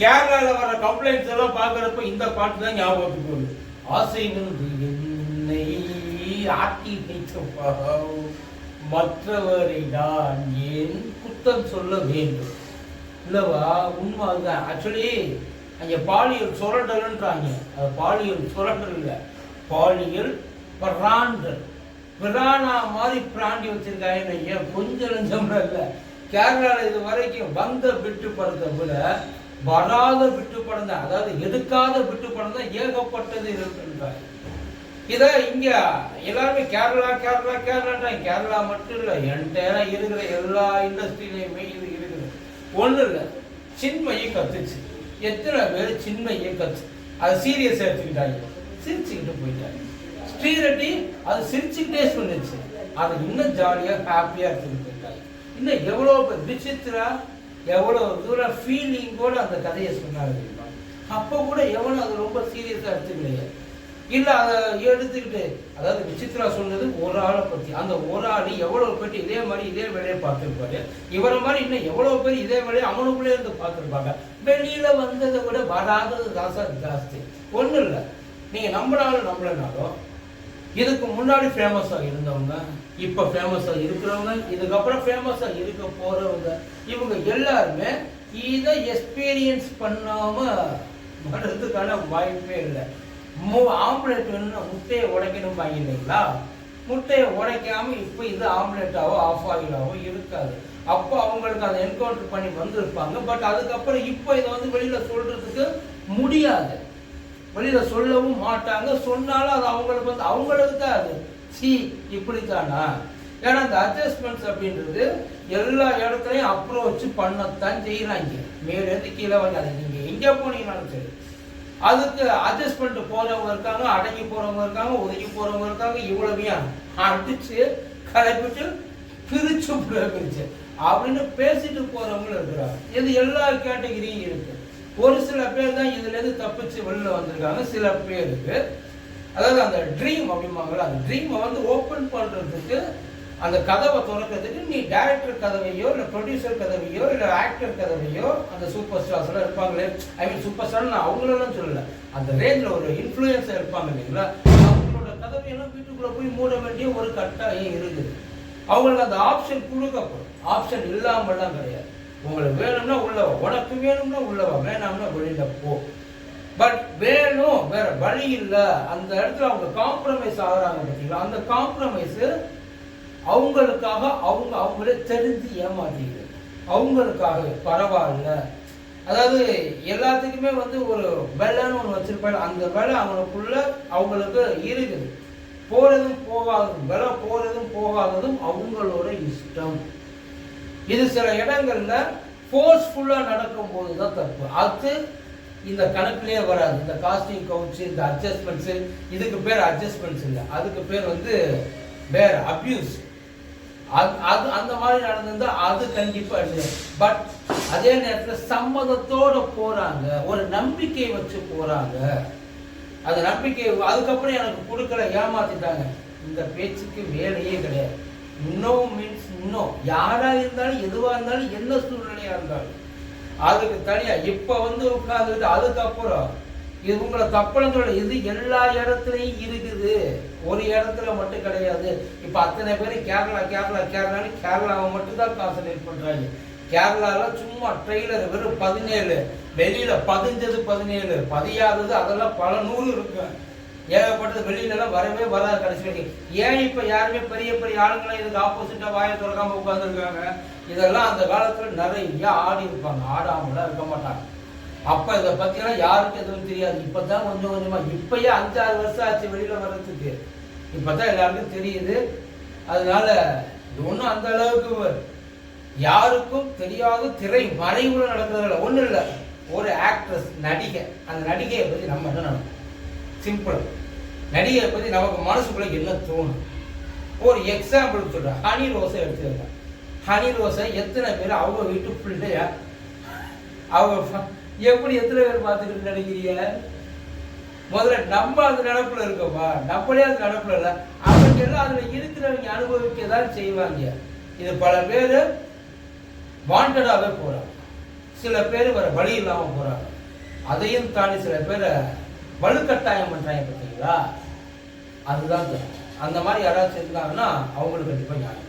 கேரளாவில் வர கம்ப்ளைண்ட்ஸ் எல்லாம் பார்க்கறப்ப இந்த பாட்டு தான் ஞாபகத்துக்கு வருது. ஆசை வந்து என்னை ஆட்டி வைத்தப்பா. மற்றவரை நான் ஏன் குத்தம் சொல்ல வேண்டும்? இல்லைவா? உண்மை அதுதான். ஆக்சுவலி அங்கே பாலியல் சுரண்டல்ன்றாங்க. அது பாலியல் சுரண்டல் இல்லை. பாலியல் பிராண்டல். பிரானா மாதிரி பிராண்டி வச்சிருக்காங்க ஏன் கொஞ்சம் நஞ்சம் இல்லை. கேரளாவில் இது வரைக்கும் வந்த விட்டு படுத்த விட வராத விட்டு படந்த அதாவது எடுக்காத விட்டு படந்த ஏகப்பட்டது இருக்கின்றார் இதை இங்க எல்லாருமே கேரளா கேரளா கேரளான்றாங்க கேரளா மட்டும் இல்லை என்கிட்ட இருக்கிற எல்லா இண்டஸ்ட்ரியிலையுமே இது இருக்குது. ஒன்றும் இல்லை. சின்மையை கத்துச்சு. எத்தனை பேர் சின்மையை கத்து அது சீரியஸ் எடுத்துக்கிட்டாங்க. சிரிச்சுக்கிட்டு போயிட்டாங்க. ஸ்ரீரெட்டி அது சிரிச்சுக்கிட்டே சொன்னிச்சு. அது இன்னும் ஜாலியாக ஹாப்பியாக எடுத்துக்கிட்டு போயிட்டாங்க. இன்னும் எவ்வளோ விசித்திரா எவ்வளோ தூரம் ஃபீலிங்கோடு அந்த கதையை சொன்னார் தெரியுமா? அப்போ கூட எவனும் அது ரொம்ப சீரியஸாக எடுத்துக்கலையே. இல்லை அதை எடுத்துக்கிட்டு அதாவது விசித்ரா சொன்னது ஒரு ஆளை பற்றி அந்த ஒரு ஆள் எவ்வளோ பேர் இதே மாதிரி இதே வேலையை பார்த்துருப்பாரு. இவரை மாதிரி இன்னும் எவ்வளோ பேர் இதே வேலையை அவனுக்குள்ளே இருந்து பார்த்துருப்பாங்க. வெளியில் வந்ததை விட வராதது தாசா ஜாஸ்தி. ஒன்றும் இல்லை. நீங்கள் நம்பினாலும் நம்பலனாலும் இதுக்கு முன்னாடி ஃபேமஸாக இருந்தவங்க இப்போ ஃபேமஸாக இருக்கிறவங்க இதுக்கப்புறம் ஃபேமஸாக இருக்க போகிறவங்க இவங்க எல்லாருமே இதை எக்ஸ்பீரியன்ஸ் பண்ணாமல் வர்றதுக்கான வாய்ப்பே இல்லை. மு ஆம்லெட் வேணும்னா முட்டையை உடைக்கணும் இல்லைங்களா? முட்டையை உடைக்காமல் இப்போ இது ஆம்லெட்டாவோ ஆஃப் ஆயிலாவோ இருக்காது. அப்போ அவங்களுக்கு அதை என்கவுண்டர் பண்ணி வந்திருப்பாங்க. பட் அதுக்கப்புறம் இப்போ இதை வந்து வெளியில் சொல்கிறதுக்கு முடியாது. வெளியில சொல்லவும் மாட்டாங்க. சொன்னாலும் அது அவங்களுக்கு வந்து அவங்களுக்கு தான் அது. சி இப்படித்தானா? ஏன்னா அந்த அட்ஜஸ்ட்மெண்ட்ஸ் அப்படின்றது எல்லா இடத்துலையும் அப்ரோச் பண்ணத்தான் செய்யறாங்க மேலேருந்து கீழே வந்து அது நீங்க எங்க போனீங்கன்னாலும் சரி. அதுக்கு அட்ஜஸ்ட் பண்ணிட்டு போறவங்க இருக்காங்க அடங்கி போறவங்க இருக்காங்க ஒதுங்கி போறவங்க இருக்காங்க இவ்வளவையா அடிச்சு கலைப்பிட்டு பிரிச்சு பிரிச்சு அப்படின்னு பேசிட்டு போறவங்களும் இருக்கிறாங்க. இது எல்லா கேட்டகிரியும் இருக்கு. ஒரு சில பேர் தான் இருந்து தப்பிச்சு வெளில வந்திருக்காங்க? சில பேருக்கு. அதாவது அந்த ட்ரீம் அப்படிம்பாங்கல்ல அந்த ட்ரீமை வந்து ஓப்பன் பண்ணுறதுக்கு அந்த கதவை திறக்கிறதுக்கு நீ டேரக்டர் கதவையோ இல்லை ப்ரொடியூசர் கதவையோ இல்லை ஆக்டர் கதவையோ அந்த சூப்பர் ஸ்டார்ஸ்லாம் இருப்பாங்களே. ஐ மீன் சூப்பர் ஸ்டார் நான் அவங்களெல்லாம் சொல்லல. அந்த ரேஞ்சில் ஒரு இன்ஃப்ளூயன்ஸர் இருப்பாங்க இல்லைங்களா? அவங்களோட கதவையெல்லாம் வீட்டுக்குள்ளே போய் மூட வேண்டிய ஒரு கட்டாயம் இருக்குது. அவங்களுக்கு அந்த ஆப்ஷன் கொடுக்கப்படும். ஆப்ஷன் இல்லாமல்லாம் கிடையாது. உங்களுக்கு வேணும்னா உள்ளவா? உனக்கு வேணும்னா உள்ளவா? வேணாம்னா வெளியில் போ. வேற வழி இல்லை அந்த இடத்துல அவங்க காம்ப்ரமைஸ் ஆகுறாங்க பார்த்தீங்களா அந்த காம்ப்ரமைஸ் அவங்களுக்காக அவங்க அவங்களே தெரிஞ்சு ஏமாத்திக்கிறது அவங்களுக்காக பரவாயில்ல. அதாவது எல்லாத்துக்குமே வந்து ஒரு வெலைன்னு ஒன்று வச்சிருப்பாங்க. அந்த வெலை அவங்களுக்குள்ள அவங்களுக்கு இருக்குது. போறதும் போகாததும் விலை போறதும் போகாததும் அவங்களோட இஷ்டம். இது சில இடங்கள்ல ஃபோர்ஸ்ஃபுல்லாக நடக்கும் போது தான் தப்பு. அது இந்த கணக்குலயே வராது. இந்த காஸ்டிங் கவுச்சு இந்த அட்ஜஸ்ட்மெண்ட்ஸ் இதுக்கு பேர் அட்ஜஸ்ட்மெண்ட்ஸ் இல்லை. அதுக்கு பேர் வந்து வேற அப்யூஸ் அது அது அந்த மாதிரி நடந்திருந்தா அது கண்டிப்பா இல்லை. பட் அதே நேரத்துல சம்மதத்தோட போறாங்க. ஒரு நம்பிக்கை வச்சு போறாங்க. அந்த நம்பிக்கை அதுக்கப்புறம் எனக்கு கொடுக்கல ஏமாத்திட்டாங்க. இந்த பேச்சுக்கு வேலையே கிடையாது. இன்னும் மீன்ஸ் இன்னும் யாரா இருந்தாலும் எதுவாக இருந்தாலும் என்ன சூழ்நிலையா இருந்தாலும். அதுக்கு தனியா இப்ப வந்து உட்கார்ந்துட்டு அதுக்கப்புறம் இது உங்களை தப்பலங்களோட இது எல்லா இடத்துலையும் இருக்குது. ஒரு இடத்துல மட்டும் கிடையாது. இப்ப அத்தனை பேர் கேரளா கேரளா கேரளான்னு கேரளாவை மட்டும் தான் கான்சன்ட்ரேட் பண்றாங்க. கேரளால சும்மா ட்ரெய்லர் வெறும் பதினேழு வெளியில பதிஞ்சது பதினேழு பதியாதது அதெல்லாம் பல நூறு இருக்கு. ஏகப்பட்டது வெளியிலலாம் எல்லாம் வரவே வராது கடைசி வரைக்கும். ஏன் இப்போ யாருமே பெரிய பெரிய ஆளுங்களாம் இதுக்கு ஆப்போசிட்டாக வாயை திறக்காமல் உட்காந்துருக்காங்க இதெல்லாம் அந்த காலத்தில் நிறைய ஆடி இருப்பாங்க. ஆடாமலாம் இருக்க மாட்டாங்க. அப்போ இதை பத்தியெல்லாம் யாருக்கும் எதுவும் தெரியாது. இப்போ தான் கொஞ்சம். கொஞ்சமாக இப்போயே அஞ்சாறு வருஷம் ஆச்சு வெளியில் வர்றதுக்கு. இப்போ தான் எல்லாருக்கும் தெரியுது. அதனால இது ஒன்றும் அந்த அளவுக்கு யாருக்கும் தெரியாத திரை மறைவுல நடக்கிறதில்ல. ஒன்றும் இல்லை. ஒரு ஆக்ட்ரஸ் நடிகை. அந்த நடிகையை பற்றி நம்ம என்ன நடக்கும் சிம்பிள் நடிகரை பற்றி நமக்கு மனசுக்குள்ள என்ன தோணும்? ஒரு எக்ஸாம்பிள் சொல்கிறேன் ஹனி ரோஸை எடுத்துருக்கேன் ஹனி ரோஸை எத்தனை பேர் அவங்க வீட்டு பிள்ளைய அவங்க ஃப- எப்படி எத்தனை பேர் பார்த்துக்கிட்டு நினைக்கிறீங்க முதல்ல நம்ம அந்த நடப்புல இருக்கோமா? நம்மளே அது நடப்புல இல்லை. அவங்க எல்லாம் அதில் இருக்கிறவங்க அனுபவிக்க தான் செய்வாங்க. இது பல பேர் வாண்டடாகவே போகிறாங்க சில பேர் வர வழி இல்லாமல் போகிறாங்க அதையும் தாண்டி சில பேரை வலுக்கட்டாயம் பண்ணுறாங்க பார்த்தீங்களா அதுதான் அந்த மாதிரி யாராச்சும் இருந்தாங்கன்னா அவங்களுக்கு கண்டிப்பாக நியாயம்.